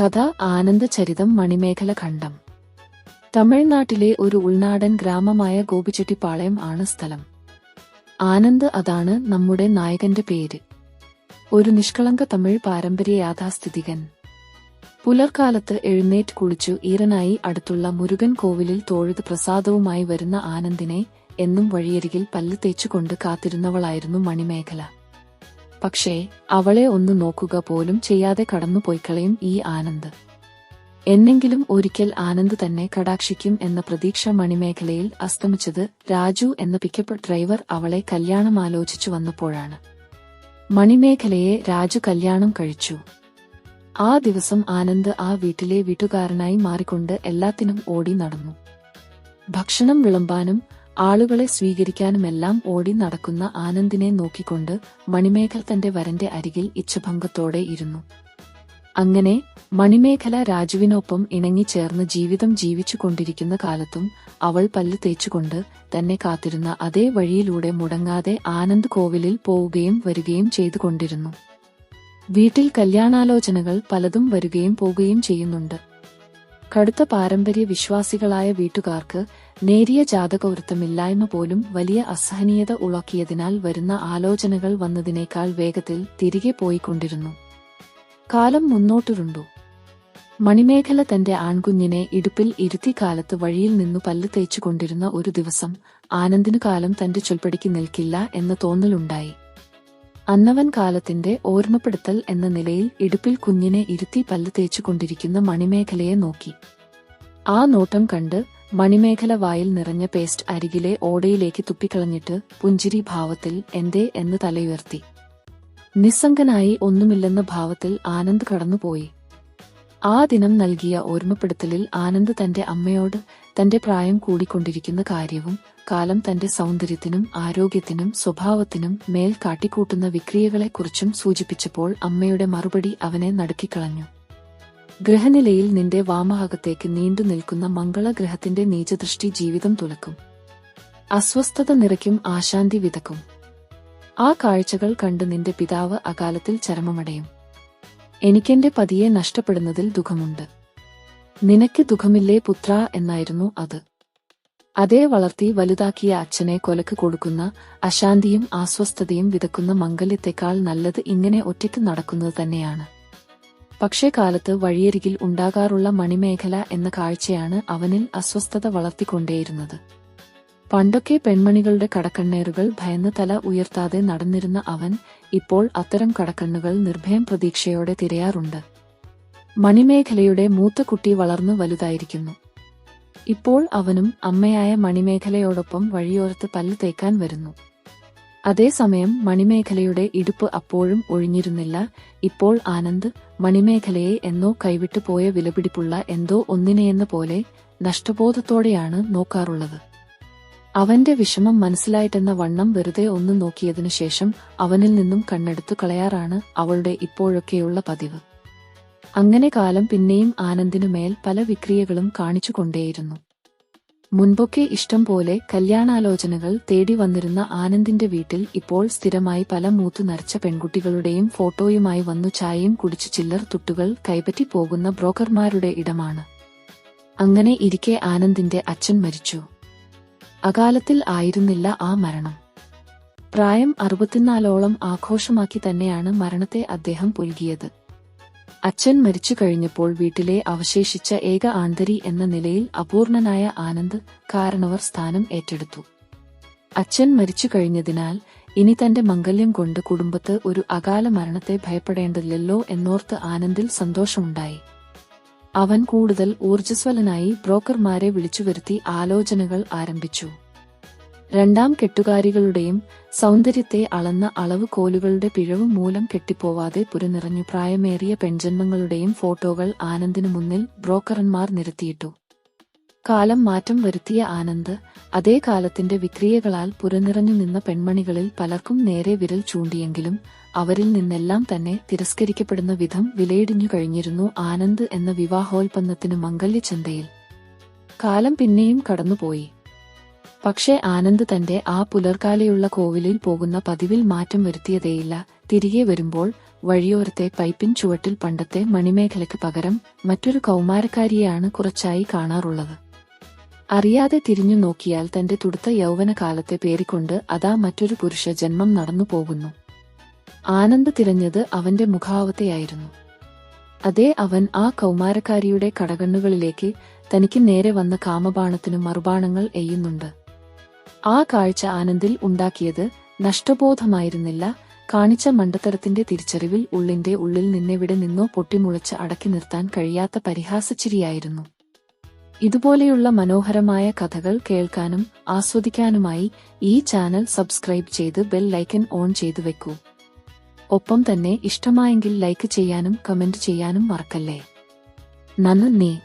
കഥ ആനന്ദചരിതം മണിമേഖല ഖണ്ഡം. തമിഴ്നാട്ടിലെ ഒരു ഉൾനാടൻ ഗ്രാമമായ ഗോപിച്ചെട്ടിപ്പാളയം ആണ് സ്ഥലം. ആനന്ദ് അതാണ് നമ്മുടെ നായകന്റെ പേര്. ഒരു നിഷ്കളങ്ക തമിഴ് പാരമ്പര്യ യാഥാസ്ഥിതികൻ. പുലർക്കാലത്ത് എഴുന്നേറ്റ് കുളിച്ചു ഈറനായി അടുത്തുള്ള മുരുകൻ കോവിലിൽ തൊഴുത് പ്രസാദവുമായി വരുന്ന ആനന്ദിനെ എന്നും വഴിയരികിൽ പല്ല് തേച്ചുകൊണ്ട് കാത്തിരുന്നവളായിരുന്നു മണിമേഖല. പക്ഷേ അവളെ ഒന്ന് നോക്കുക പോലും ചെയ്യാതെ കടന്നുപോയിക്കളയും ഈ ആനന്ദ്. എന്നെങ്കിലും ഒരിക്കൽ ആനന്ദ് തന്നെ കടാക്ഷിക്കും എന്ന പ്രതീക്ഷ മണിമേഖലയിൽ അസ്തമിച്ചത് രാജു എന്ന പിക്കപ്പ് ഡ്രൈവർ അവളെ കല്യാണം ആലോചിച്ചു വന്നപ്പോഴാണ്. മണിമേഖലയെ രാജു കല്യാണം കഴിച്ചു. ആ ദിവസം ആനന്ദ് ആ വീട്ടിലെ വീട്ടുകാരനായി മാറിക്കൊണ്ട് എല്ലാത്തിനും ഓടി നടന്നു. ഭക്ഷണം വിളമ്പാനും ആളുകളെ സ്വീകരിക്കാനുമെല്ലാം ഓടി നടക്കുന്ന ആനന്ദിനെ നോക്കിക്കൊണ്ട് മണിമേഖൽ തന്റെ വരന്റെ അരികിൽ ഇച്ഛഭംഗത്തോടെ ഇരുന്നു. അങ്ങനെ മണിമേഖല രാജുവിനൊപ്പം ഇണങ്ങിച്ചേർന്ന് ജീവിതം ജീവിച്ചു കൊണ്ടിരിക്കുന്ന കാലത്തും അവൾ പല്ല് തേച്ചുകൊണ്ട് തന്നെ കാത്തിരുന്ന അതേ വഴിയിലൂടെ മുടങ്ങാതെ ആനന്ദ് കോവിലിൽ പോവുകയും വരികയും ചെയ്തുകൊണ്ടിരുന്നു. വീട്ടിൽ കല്യാണാലോചനകൾ പലതും വരികയും പോവുകയും ചെയ്യുന്നുണ്ട്. കടുത്ത പാരമ്പര്യ വിശ്വാസികളായ വീട്ടുകാർക്ക് നേരിയ ജാതകവൃത്തമില്ലായ്മ പോലും വലിയ അസഹനീയത ഉളക്കിയതിനാൽ വരുന്ന ആലോചനകൾ വന്നതിനേക്കാൾ വേഗത്തിൽ തിരികെ പോയിക്കൊണ്ടിരുന്നു. കാലം മുന്നോട്ടുരുണ്ടു. മണിമേഖല തന്റെ ആൺകുഞ്ഞിനെ ഇടുപ്പിൽ ഇരുത്തി കാലത്ത് വഴിയിൽ നിന്നു പല്ല് തേച്ചുകൊണ്ടിരുന്ന ഒരു ദിവസം ആനന്ദിനു കാലം തന്റെ ചൊൽപ്പടിക്ക് നിൽക്കില്ല എന്ന തോന്നലുണ്ടായി. അന്നവൻ കാലത്തിന്റെ ഓർമ്മപ്പെടുത്തൽ എന്ന നിലയിൽ ഇടുപ്പിൽ കുഞ്ഞിനെ ഇരുത്തി പല്ല് തേച്ചുകൊണ്ടിരിക്കുന്ന മണിമേഖലയെ നോക്കി. ആ നോട്ടം കണ്ട് മണിമേഖല വായിൽ നിറഞ്ഞ പേസ്റ്റ് അരികിലെ ഓടയിലേക്ക് തുപ്പിക്കളഞ്ഞിട്ട് പുഞ്ചിരി ഭാവത്തിൽ എന്തേ എന്ന് തലയുയർത്തി. നിസ്സംഗനായി ഒന്നുമില്ലെന്ന ഭാവത്തിൽ ആനന്ദ് കടന്നുപോയി. ആ ദിനം നൽകിയ ഓർമ്മപ്പെടുത്തലിൽ ആനന്ദ് തന്റെ അമ്മയോട് തന്റെ പ്രായം കൂടിക്കൊണ്ടിരിക്കുന്ന കാര്യവും കാലം തന്റെ സൗന്ദര്യത്തിനും ആരോഗ്യത്തിനും സ്വഭാവത്തിനും മേൽ കാട്ടിക്കൂട്ടുന്ന വിക്രിയകളെക്കുറിച്ചും സൂചിപ്പിച്ചപ്പോൾ അമ്മയുടെ മറുപടി അവനെ നടുക്കിക്കളഞ്ഞു. ഗ്രഹനിലയിൽ നിന്റെ വാമഭാഗത്തേക്ക് നീണ്ടു നിൽക്കുന്ന മംഗളഗ്രഹത്തിന്റെ നീചദൃഷ്ടി ജീവിതം തുലക്കും. അസ്വസ്ഥത നിറയ്ക്കും ആശാന്തി വിതക്കും. ആ കാഴ്ചകൾ കണ്ട് നിന്റെ പിതാവ് അകാലത്തിൽ ചരമമടയും. എനിക്കെന്റെ പതിയെ നഷ്ടപ്പെടുന്നതിൽ ദുഃഖമുണ്ട്. നിനക്ക് ദുഃഖമില്ലേ പുത്ര എന്നായിരുന്നു അത്. അതേ വളർത്തി വലുതാക്കിയ അച്ഛനെ കൊലക്ക് കൊടുക്കുന്ന അശാന്തിയും അസ്വസ്ഥതയും വിതക്കുന്ന മംഗല്യത്തെക്കാൾ നല്ലത് ഇങ്ങനെ ഒറ്റയ്ക്ക് നടക്കുന്നത് തന്നെയാണ്. പക്ഷേ കാലത്ത് വഴിയരികിൽ ഉണ്ടാകാറുള്ള മണിമേഖല എന്ന കാഴ്ചയാണ് അവനിൽ അസ്വസ്ഥത വളർത്തിക്കൊണ്ടേയിരുന്നത്. പണ്ടൊക്കെ പെൺമണികളുടെ കടക്കണ്ണേറുകൾ ഭയന്ന് തല ഉയർത്താതെ നടന്നിരുന്ന അവൻ ഇപ്പോൾ അത്തരം കടക്കണ്ണുകൾ നിർഭയം പ്രതീക്ഷയോടെ തിരയാറുണ്ട്. മണിമേഖലയുടെ മൂത്ത കുട്ടി വളർന്നു വലുതായിരിക്കുന്നു. ഇപ്പോൾ അവനും അമ്മയായ മണിമേഖലയോടൊപ്പം വഴിയോരത്ത് പല്ല് തേക്കാൻ വരുന്നു. അതേസമയം മണിമേഖലയുടെ ഇടുപ്പ് അപ്പോഴും ഒഴിഞ്ഞിരുന്നില്ല. ഇപ്പോൾ ആനന്ദ് മണിമേഖലയെ എന്നോ കൈവിട്ടു പോയ വിലപിടിപ്പുള്ള എന്തോ ഒന്നിനെയെന്ന പോലെ നഷ്ടബോധത്തോടെയാണ് നോക്കാറുള്ളത്. അവന്റെ വിഷമം മനസ്സിലായിട്ടെന്ന വണ്ണം വെറുതെ ഒന്ന് നോക്കിയതിനു ശേഷം അവനിൽ നിന്നും കണ്ണെടുത്തു കളയാറാണ് അവളുടെ ഇപ്പോഴൊക്കെയുള്ള പതിവ്. അങ്ങനെ കാലം പിന്നെയും ആനന്ദിനുമേൽ പല വിക്രിയകളും കാണിച്ചുകൊണ്ടേയിരുന്നു. മുൻപൊക്കെ ഇഷ്ടം പോലെ കല്യാണാലോചനകൾ തേടി വന്നിരുന്ന ആനന്ദിന്റെ വീട്ടിൽ ഇപ്പോൾ സ്ഥിരമായി പല മൂത്തു നരച്ച പെൺകുട്ടികളുടെയും ഫോട്ടോയുമായി വന്നു ചായയും കുടിച്ചു ചില്ലർ തുട്ടുകൾ കൈപ്പറ്റി പോകുന്ന ബ്രോക്കർമാരുടെ ഇടമാണ്. അങ്ങനെ ഇരിക്കെ ആനന്ദിന്റെ അച്ഛൻ മരിച്ചു. അകാലത്തിൽ ആയിരുന്നില്ല ആ മരണം. പ്രായം അറുപത്തിനാലോളം ആഘോഷമാക്കി തന്നെയാണ് മരണത്തെ അദ്ദേഹം പുൽകിയത്. അച്ഛൻ മരിച്ചു കഴിഞ്ഞപ്പോൾ വീട്ടിലെ അവശേഷിച്ച ഏക ആന്തരി എന്ന നിലയിൽ അപൂർണനായ ആനന്ദ് കാരണവർ സ്ഥാനം ഏറ്റെടുത്തു. അച്ഛൻ മരിച്ചു കഴിഞ്ഞതിനാൽ ഇനി തന്റെ മംഗല്യം കൊണ്ട് കുടുംബത്ത് ഒരു അകാല മരണത്തെ ഭയപ്പെടേണ്ടതില്ലല്ലോ എന്നോർത്ത് ആനന്ദിൽ സന്തോഷമുണ്ടായി. അവൻ കൂടുതൽ ഊർജസ്വലനായി ബ്രോക്കർമാരെ വിളിച്ചുവരുത്തി ആലോചനകൾ ആരംഭിച്ചു. രണ്ടാം കെട്ടുകാരികളുടെയും സൗന്ദര്യത്തെ അളന്ന അളവ് കോലുകളുടെ പിഴവ് മൂലം കെട്ടിപ്പോവാതെ പുരനിറഞ്ഞു പ്രായമേറിയ പെൺജന്മങ്ങളുടെയും ഫോട്ടോകൾ ആനന്ദിനു മുന്നിൽ ബ്രോക്കർമാർ നിരത്തിയിട്ടു. കാലം മാറ്റം വരുത്തിയ ആനന്ദ് അതേ കാലത്തിന്റെ വിക്രിയകളാൽ പുരനിറഞ്ഞു നിന്ന പെൺമണികളിൽ പലർക്കും നേരെ വിരൽ ചൂണ്ടിയെങ്കിലും അവരിൽ നിന്നെല്ലാം തന്നെ തിരസ്കരിക്കപ്പെടുന്ന വിധം വിലയിടിഞ്ഞു കഴിഞ്ഞിരുന്നു ആനന്ദ് എന്ന വിവാഹോൽപ്പന്നത്തിന് മംഗല്യചന്തയിൽ. കാലം പിന്നെയും കടന്നുപോയി. പക്ഷേ ആനന്ദ് തന്റെ ആ പുലർക്കാലയുള്ള കോവിലിൽ പോകുന്ന പതിവിൽ മാറ്റം വരുത്തിയതേയില്ല. തിരികെ വരുമ്പോൾ വഴിയോരത്തെ പൈപ്പിൻ ചുവട്ടിൽ പണ്ടത്തെ മണിമേഖലയ്ക്ക് പകരം മറ്റൊരു കൗമാരക്കാരിയെയാണ് കുറച്ചായി കാണാറുള്ളത്. അറിയാതെ തിരിഞ്ഞു നോക്കിയാൽ തന്റെ തുടുത്ത യൗവനകാലത്തെ പേരിക്കൊണ്ട് അതാ മറ്റൊരു പുരുഷ ജന്മം നടന്നു പോകുന്നു. ആനന്ദ് തിരഞ്ഞത് അവന്റെ മുഖാവത്തെയായിരുന്നു അതേ അവൻ ആ കൗമാരക്കാരിയുടെ കടകണ്ണുകളിലേക്ക് തനിക്ക് നേരെ വന്ന കാമബാണത്തിനു മറുബാണങ്ങൾ എയ്യുന്നുണ്ട്. ആ കാഴ്ച ആനന്ദിൽ ഉണ്ടാക്കിയത് നഷ്ടബോധമായിരുന്നില്ല. കാണിച്ച മണ്ടത്തരത്തിന്റെ തിരിച്ചറിവിൽ ഉള്ളിന്റെ ഉള്ളിൽ നിന്നെവിടെ നിന്നോ പൊട്ടിമുളച്ച് അടക്കി നിർത്താൻ കഴിയാത്ത പരിഹാസച്ചിരിയായിരുന്നു. ഇതുപോലെയുള്ള മനോഹരമായ കഥകൾ കേൾക്കാനും ആസ്വദിക്കാനുമായി ഈ ചാനൽ സബ്സ്ക്രൈബ് ചെയ്ത് ബെൽ ലൈക്കൻ ഓൺ ചെയ്തു വെക്കൂ. ഒപ്പം തന്നെ ഇഷ്ടമായെങ്കിൽ ലൈക്ക് ചെയ്യാനും കമന്റ് ചെയ്യാനും മറക്കല്ലേ? നന്ദി.